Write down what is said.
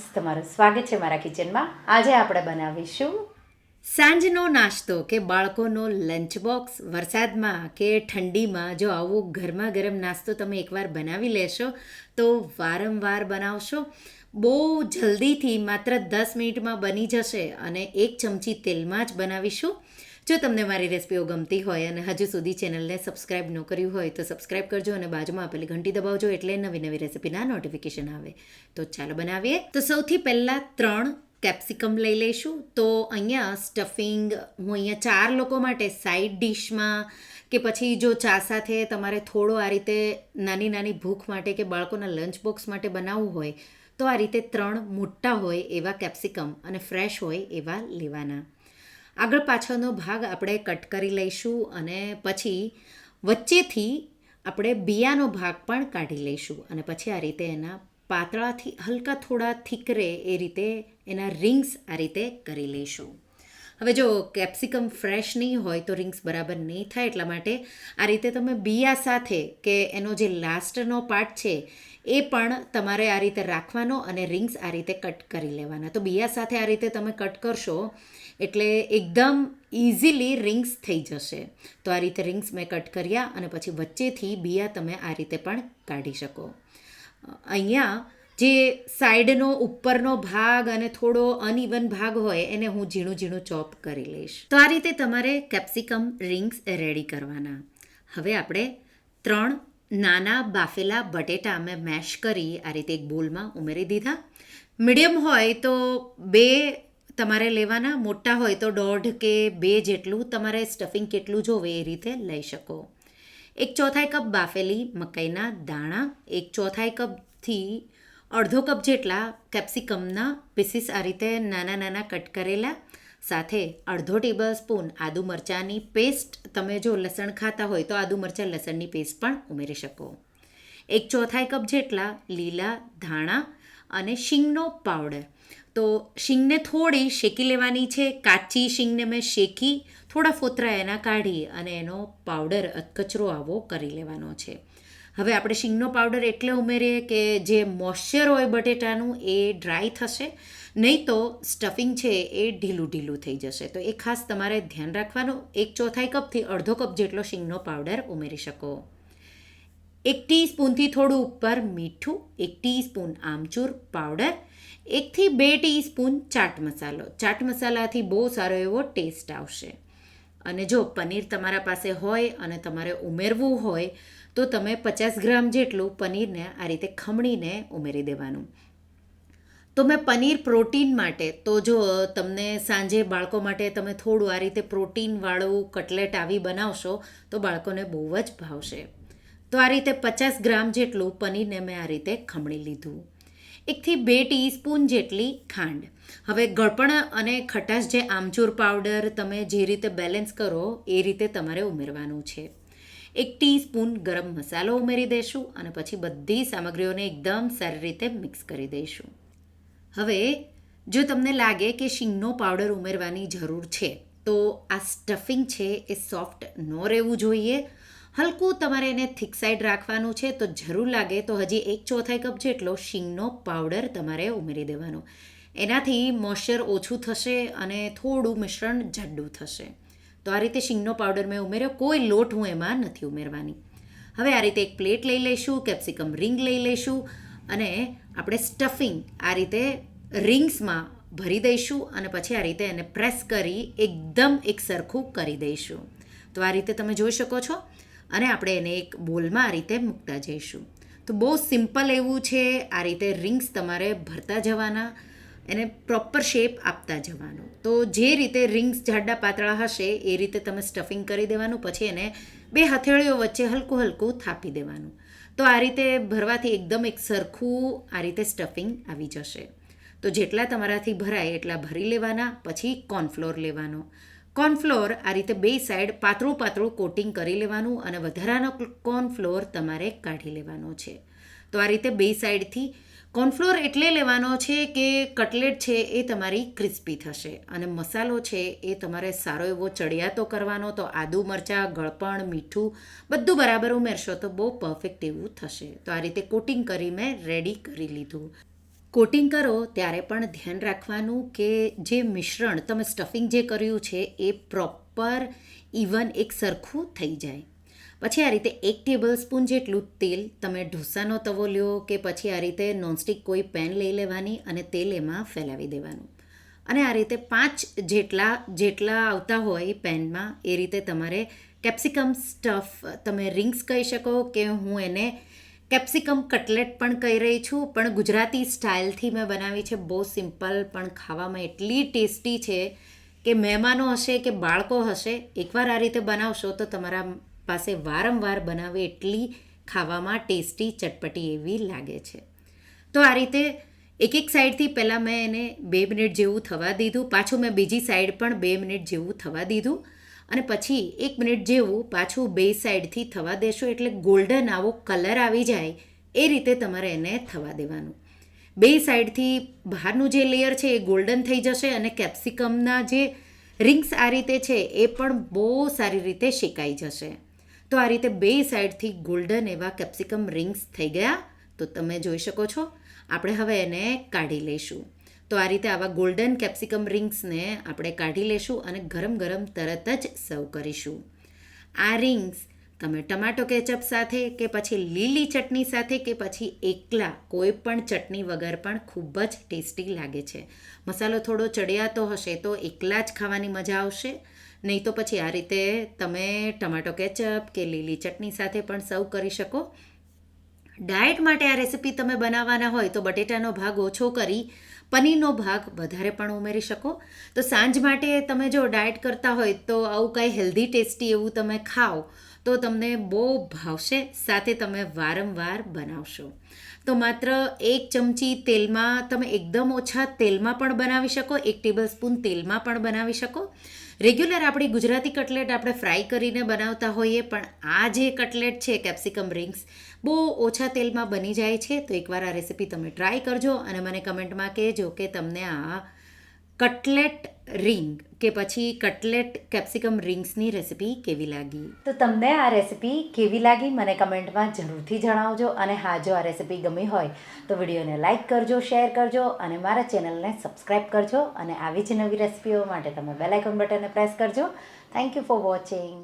Friends તમારું સ્વાગત છે મારા કિચનમાં. આજે આપણે બનાવીશું સાંજનો નાસ્તો કે બાળકોનો લંચ બોક્સ વરસાદમાં કે ઠંડીમાં જો આવો ગરમા ગરમ નાસ્તો તમે એકવાર બનાવી લેશો, તો વારંવાર બનાવશો. બહુ જલ્દીથી માત્ર દસ મિનિટમાં બની જશે અને એક ચમચી તેલમાં જ બનાવીશું. જો તમને મારી રેસિપીઓ ગમતી હોય અને હજુ સુધી ચેનલને સબસ્ક્રાઇબ ન કર્યું હોય તો સબસ્ક્રાઇબ કરજો અને બાજુમાં આપેલી ઘંટી દબાવજો એટલે નવી નવી રેસિપીના નોટિફિકેશન આવે. તો ચાલો બનાવીએ. તો સૌથી પહેલાં ત્રણ કેપ્સિકમ લઈ લઈશું. તો અહીંયા સ્ટફિંગ હું અહીંયા ચાર લોકો માટે સાઈડ ડિશમાં કે પછી જો ચા સાથે તમારે થોડો આ રીતે નાની નાની ભૂખ માટે કે બાળકોના લંચ બોક્સ માટે બનાવવું હોય, તો આ રીતે ત્રણ મોટા હોય એવા કેપ્સિકમ અને ફ્રેશ હોય એવા લેવાના. આગળ પાછળનો ભાગ આપણે કટ કરી લઈશું અને પછી વચ્ચેથી આપણે બિયાનો ભાગ પણ કાઢી લઈશું અને પછી આ રીતે એના પાતળાથી હલકા થોડા થીકરે એ રીતે એના રિંગ્સ આ રીતે કરી લઈશું. હવે જો કેપ્સિકમ ફ્રેશ નહીં હોય તો રિંગ્સ બરાબર નહીં થાય એટલા માટે આ રીતે તમે બિયા સાથે કે એનો જે લાસ્ટનો પાર્ટ છે, એ પણ તમારે આ રીતે રાખવાનો અને રિંગ્સ આ રીતે કટ કરી લેવાના. તો બિયા સાથે આ રીતે તમે કટ કરશો એટલે એકદમ ઇઝીલી રિંગ્સ થઈ જશે. તો આ રીતે રિંગ્સ મેં કટ કર્યા અને પછી વચ્ચેથી બિયા તમે આ રીતે પણ કાઢી શકો. અહીંયા જે સાઈડનો ઉપરનો ભાગ અને થોડો અનઇવન ભાગ હોય એને હું ઝીણું ઝીણું ચોપ કરી લઈશ. તો આ રીતે તમારે કેપ્સિકમ રિંગ્સ રેડી કરવાના. હવે આપણે ત્રણ નાના બાફેલા બટેટા મેં મેશ કરી આ રીતે એક બોલમાં ઉમેરી દીધા. મીડિયમ હોય તો બે તમારે લેવાના, મોટા હોય તો દોઢ કે બે જેટલું તમારે સ્ટફિંગ કેટલું જોવે એ રીતે લઈ શકો. એક ચોથાઈ કપ બાફેલી મકાઈના દાણા, એક ચોથાઈ કપથી અડધો કપ જેટલા કેપ્સિકમના પીસીસ આ રીતે નાના નાના કટ કરેલા, સાથે અડધો ટેબલ સ્પૂન આદુ મરચાંની પેસ્ટ તમે જો લસણ ખાતા હોય તો આદુ મરચાં લસણની પેસ્ટ પણ ઉમેરી શકો. એક ચોથાઈ કપ જેટલા લીલા ધાણા અને શીંગનો પાવડર. તો શીંગને થોડી શેકી લેવાની છે. કાચી શીંગને મેં શેકી, થોડા ફોતરા એના કાઢી અને એનો પાવડર અધકચરો આવો કરી લેવાનો છે. હવે આપણે શીંગનો પાવડર એટલે ઉમેરીએ કે જે મોઇશ્ચર હોય બટેટાનું એ ડ્રાય થશે. નહીં તો સ્ટફિંગ છે એ ઢીલું ઢીલું થઈ જશે. તો એ ખાસ તમારે ધ્યાન રાખવાનું. એક ચોથાઈ કપથી અડધો કપ જેટલો શીંગનો પાવડર ઉમેરી શકો. એક ટીસ્પૂનથી થોડું ઉપર મીઠું, એક ટીસ્પૂન આમચૂર પાવડર, એકથી બે ટીસ્પૂન ચાટ મસાલો. ચાટ મસાલાથી બહુ સારો એવો ટેસ્ટ આવશે. અને જો પનીર તમારા પાસે હોય અને તમારે ઉમેરવું હોય તો તમે પચાસ ગ્રામ જેટલું પનીરને આ રીતે ખમણીને ઉમેરી દેવાનું. તો મેં પનીર પ્રોટીન માટે, તો જો તમને સાંજે બાળકો માટે તમે થોડું આ રીતે પ્રોટીનવાળું કટલેટ આવી બનાવશો, તો બાળકોને બહુ જ ભાવશે. તો આ રીતે પચાસ ગ્રામ જેટલું પનીરને મેં આ રીતે ખમણી લીધું. એકથી બે ટીસ્પૂન જેટલી ખાંડ. હવે ગળપણ અને ખટાશ જે આમચૂર પાવડર તમે જે રીતે બેલેન્સ કરો, એ રીતે તમારે ઉમેરવાનું છે. એક ટીસ્પૂન ગરમ મસાલો ઉમેરી દઈશું અને પછી બધી સામગ્રીઓને એકદમ સારી રીતે મિક્સ કરી દઈશું. હવે, જો તમને લાગે કે શીંગનો પાવડર ઉમેરવાની જરૂર છે, તો આ સ્ટફિંગ છે એ સોફ્ટ ન રહેવું જોઈએ. હલકું તમારે એને થિક સાઈડ રાખવાનું છે, તો જરૂર લાગે તો હજી એક ચોથાઈ કપ જેટલો શીંગનો પાવડર તમારે ઉમેરી દેવાનો. એનાથી મોઇશ્ચર ઓછું થશે અને થોડું મિશ્રણ જાડું થશે. તો આ રીતે શીંગનો પાવડર મેં ઉમેર્યો. કોઈ લોટ હું એમાં નથી ઉમેરવાની. હવે આ રીતે એક પ્લેટ લઈ લઈશું, કેપ્સિકમ રિંગ લઈ લઈશું અને આપણે સ્ટફિંગ આ રીતે રિંગ્સમાં ભરી દઈશું અને પછી આ રીતે એને પ્રેસ કરી એકદમ એક સરખું કરી દઈશું. તો આ રીતે તમે જોઈ શકો છો અને આપણે એને એક બોલમાં આ રીતે મૂકતા જઈશું. તો બહુ સિમ્પલ એવું છે આ રીતે રિંગ્સ તમારે ભરતા જવાના. એને પ્રોપર શેપ આપતા જવાનું. તો જે રીતે રિંગ્સ જાડા પાતળા હશે, એ રીતે તમે સ્ટફિંગ કરી દેવાનું, પછી એને બે હથેળીઓ વચ્ચે હલકું હલકું થાપી દેવાનું. તો આ રીતે ભરવાથી એકદમ એક સરખું આ રીતે સ્ટફિંગ આવી જશે. તો જેટલા તમારાથી ભરાય એટલા ભરી લેવાના, પછી કોર્નફ્લોર લેવાનો. કોર્નફ્લોર આ રીતે બે સાઈડ પાતળું પાતળું કોટિંગ કરી લેવાનું અને વધારાનો કોર્નફ્લોર તમારે કાઢી લેવાનો છે. તો આ રીતે બે સાઈડથી કોર્નફ્લોર એટલે લેવાનો છે કે કટલેટ છે એ તમારી ક્રિસ્પી થશે અને મસાલો છે એ તમારે સારો એવો ચડિયાતો કરવાનો, તો આદુ મરચાં, ગળપણ, મીઠું બધું બરાબર ઉમેરશો તો બહુ પરફેક્ટ એવું થશે. તો આ રીતે કોટિંગ કરી મેં રેડી કરી લીધું. કોટિંગ કરો ત્યારે પણ ધ્યાન રાખવાનું કે જે મિશ્રણ તમે સ્ટફિંગ જે કર્યું છે એ પ્રોપર ઇવન એક સરખું થઈ જાય. પછી આ રીતે એક ટેબલ સ્પૂન જેટલું તેલ તમે ઢોસાનો તવો લ્યો કે પછી આ રીતે નોનસ્ટિક કોઈ પેન લઈ લેવાની અને તેલ એમાં ફેલાવી દેવાનું. અને આ રીતે પાંચ જેટલા જેટલા આવતા હોય પેનમાં એ રીતે તમારે કેપ્સિકમ સ્ટફ તમે રિંગ્સ કહી શકો કે હું એને કેપ્સિકમ કટલેટ પણ કહી રહી છું, પણ ગુજરાતી સ્ટાઇલથી મેં બનાવી છે. બહુ સિમ્પલ, પણ ખાવામાં એટલી ટેસ્ટી છે કે મહેમાનો હશે કે બાળકો હશે, એકવાર આ રીતે બનાવશો તો તમારા પાસે વારંવાર બનાવે એટલી ખાવામાં ટેસ્ટી ચટપટી એવી લાગે છે. તો આ રીતે એક એક સાઈડથી પહેલાં મેં એને બે મિનિટ જેવું થવા દીધું, પાછું મેં બીજી સાઈડ પણ બે મિનિટ જેવું થવા દીધું અને પછી એક મિનિટ જેવું પાછું બે સાઈડથી થવા દેશો એટલે ગોલ્ડન આવો કલર આવી જાય એ રીતે તમારે એને થવા દેવાનું. બે સાઈડથી બહારનું જે લેયર છે એ ગોલ્ડન થઈ જશે અને કેપ્સિકમના જે રિંગ્સ આ રીતે છે એ પણ બહુ સારી રીતે શેકાઈ જશે. તો આ રીતે બે સાઈડથી ગોલ્ડન એવા કેપ્સિકમ રિંગ્સ થઈ ગયા. તો તમે જોઈ શકો છો. આપણે હવે એને કાઢી લઈશું. તો આ રીતે આવા ગોલ્ડન કેપ્સિકમ રિંગ્સને આપણે કાઢી લેશું અને ગરમ ગરમ તરત જ સર્વ કરીશું. આ રિંગ્સ તમે ટમાટો કેચઅપ સાથે કે પછી લીલી ચટણી સાથે કે પછી એકલા કોઈ પણ ચટણી વગર પણ ખૂબ જ ટેસ્ટી લાગે છે. મસાલો થોડો ચડિયાતો હશે તો એકલા જ ખાવાની મજા આવશે. નહીં તો પછી આ રીતે તમે ટમાટો કેચઅપ કે લીલી ચટણી સાથે પણ સર્વ કરી શકો. ડાયટ માટે આ રેસિપી તમે બનાવવાના હોય તો બટેટાનો ભાગ ઓછો કરી, પનીરનો ભાગ વધારે પણ ઉમેરી શકો. તો સાંજ માટે તમે જો ડાયટ કરતા હોય તો આવું કાંઈ હેલ્ધી ટેસ્ટી એવું તમે ખાઓ તો તમને બહુ ભાવશે, સાથે તમે વારંવાર બનાવશો. તો માત્ર એક ચમચી તેલમાં તમે એકદમ ઓછા તેલમાં પણ બનાવી શકો, એક ટેબલ સ્પૂન તેલમાં પણ બનાવી શકો. રેગ્યુલર આપણી ગુજરાતી કટલેટ આપણે ફ્રાય કરીને બનાવતા હોઈએ, પણ આ જે કટલેટ છે કેપ્સિકમ રિંગ્સ બહુ ઓછા તેલમાં બની જાય છે. તો એકવાર આ રેસીપી તમે ટ્રાય કરજો અને મને કમેન્ટમાં કહેજો કે તમને આ કટલેટ રિંગ કે પછી કટલેટ કેપ્સિકમ રિંગ્સની રેસીપી કેવી લાગી? તો તમને આ રેસિપી કેવી લાગી મને કમેન્ટમાં જરૂરથી જણાવજો અને હા, જો આ રેસિપી ગમી હોય તો વિડીયોને લાઇક કરજો, શેર કરજો અને મારા ચેનલને સબસ્ક્રાઈબ કરજો અને આવી જ નવી રેસિપીઓ માટે તમે બેલ આઇકોન બટનને પ્રેસ કરજો. Thank you for watching